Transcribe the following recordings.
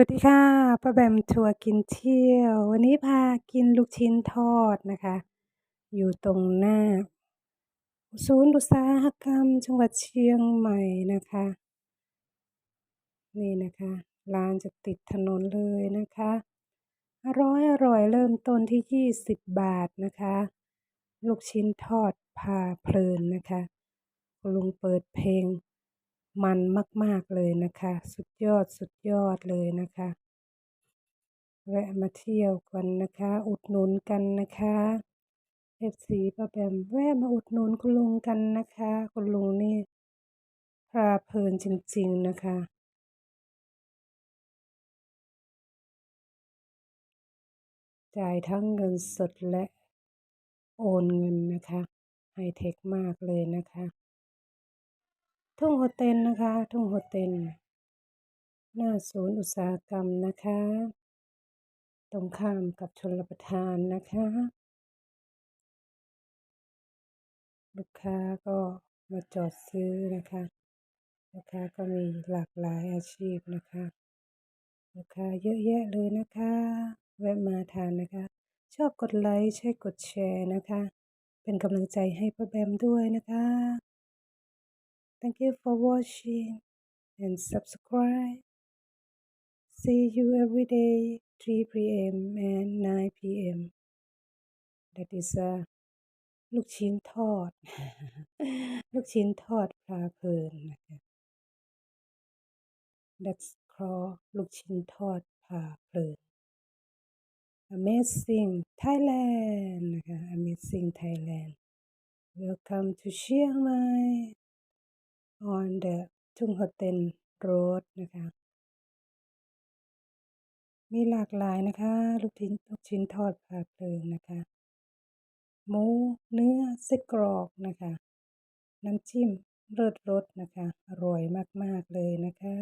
วัสดีค่ะป้าแบมทัวร์กินเที่ยว วันนี้พากินลูกชิ้นทอดนะคะ อยู่ตรงหน้า ศูนย์อุตสาหกรรม จังหวัดเชียงใหม่นะคะ นี่นะคะ ร้านจะติดถนนเลยนะคะ อร่อยอร่อยเริ่มต้นที่ 20 บาทนะคะ ลูกชิ้นทอดพาเพลินนะคะลุงเปิดเพลง มันมาก ๆ เลยนะคะ สุดยอดสุดยอดเลยนะคะ แวะมาเที่ยวกันนะคะ อุดหนุนกันนะคะ FC ป้าแบมแวะมาอุดหนุนคุณลุงกันนะคะ คุณลุงนี่พาเพลินจริง ๆ นะคะจ่ายทั้งเงินสดและโอนเงินนะคะไฮเทคมากเลยนะคะ ทุ่งโฮเทลนะคะ ทุ่งโฮเทลหน้าศูนย์อุตสาหกรรมนะคะ ตรงข้ามกับชลประทานนะคะ ลูกค้าก็มาจอดซื้อนะคะลูกค้าก็มีหลากหลายอาชีพนะคะลูกค้าเยอะแยะเลยนะคะ แวะมาทานนะคะ ชอบกดไลค์ใช่กดแชร์นะคะ เป็นกำลังใจให้ป้าแบมด้วยนะคะ Thank you for watching and subscribe see you every day 3 p.m. and 9 p.m. that is a ลูกชิ้นทอด ลูกชิ้นทอดพาเพลินนะคะ That's called ลูกชิ้นทอดพาเพลิน Amazing Thailand นะคะ Amazing Thailand Welcome to Chiang Mai the Tung Hoten Road นะคะ มีหลากหลายนะคะ ลูกชิ้นลูกชิ้นทอดพาเพลินนะคะ หมูเนื้อไส้กรอกนะคะ น้ำจิ้มเลิศรสนะคะ อร่อยมาก ๆ เลยนะคะ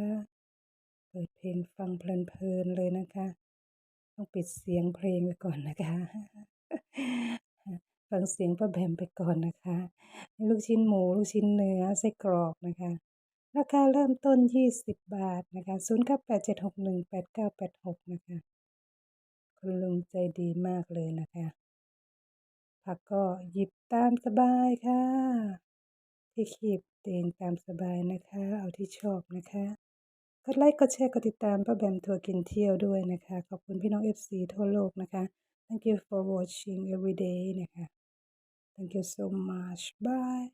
เปิดเพลงฟังเพลิน ๆ เลยนะคะ ต้องปิดเสียงเพลงไปก่อนนะคะ ฟังเสียงป้าแบมไปก่อนนะคะ ลูกชิ้นหมูลูกชิ้นเนื้อไส้กรอกนะคะ ราคาเริ่มต้น 20 บาทนะคะ0987618986 นะคะ คุณลุงใจดีมากเลยนะคะ ผักก็หยิบตามสบายค่ะ ที่คีบเองตามสบายนะคะ เอาที่ชอบนะคะกดไลค์กดแชร์กดติดตามป้าแบมทัวร์กินเที่ยวด้วยนะคะ ขอบคุณพี่น้อง FC ทั่วโลกนะคะ Thank you for watching every day นะคะ Thank you so much bye